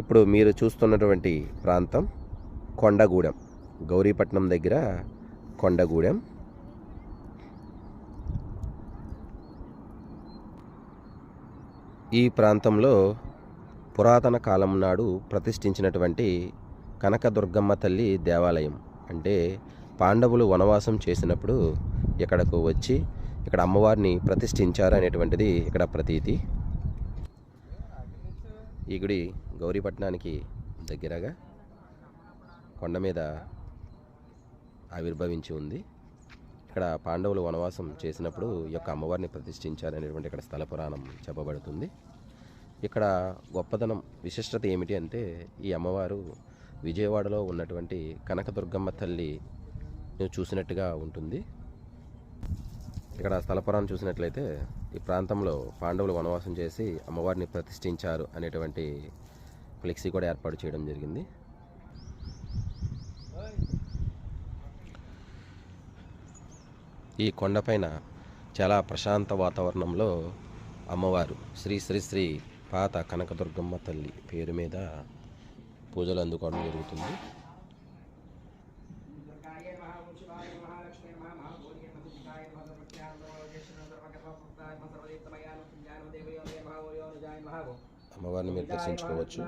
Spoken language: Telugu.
ఇప్పుడు మీరు చూస్తున్నటువంటి ప్రాంతం కొండగూడెం. గౌరీపట్నం దగ్గర కొండగూడెం. ఈ ప్రాంతంలో పురాతన కాలం నాడు ప్రతిష్ఠించినటువంటి కనకదుర్గమ్మ తల్లి దేవాలయం. అంటే పాండవులు వనవాసం చేసినప్పుడు ఇక్కడకు వచ్చి ఇక్కడ అమ్మవారిని ప్రతిష్ఠించారు అనేటువంటిది ఇక్కడ ప్రతీతి. ఈ గుడి గౌరీపట్నానికి దగ్గరగా కొండ మీద ఆవిర్భవించి ఉంది. ఇక్కడ పాండవులు వనవాసం చేసినప్పుడు ఈ యొక్క అమ్మవారిని ప్రతిష్ఠించారనేటువంటి ఇక్కడ స్థల పురాణం చెప్పబడుతుంది. ఇక్కడ గొప్పదనం విశిష్టత ఏమిటి అంటే ఈ అమ్మవారు విజయవాడలో ఉన్నటువంటి కనకదుర్గమ్మ తల్లి చూసినట్టుగా ఉంటుంది. ఇక్కడ స్థల చూసినట్లయితే ఈ ప్రాంతంలో పాండవులు వనవాసం చేసి అమ్మవారిని ప్రతిష్ఠించారు అనేటువంటి ఫ్లెక్సీ కూడా ఏర్పాటు చేయడం జరిగింది. ఈ కొండపైన చాలా ప్రశాంత వాతావరణంలో అమ్మవారు శ్రీ శ్రీ శ్రీ పాత కనకదుర్గమ్మ తల్లి పేరు మీద పూజలు అందుకోవడం జరుగుతుంది. అమ్మవారిని మీరు దర్శించుకోవచ్చు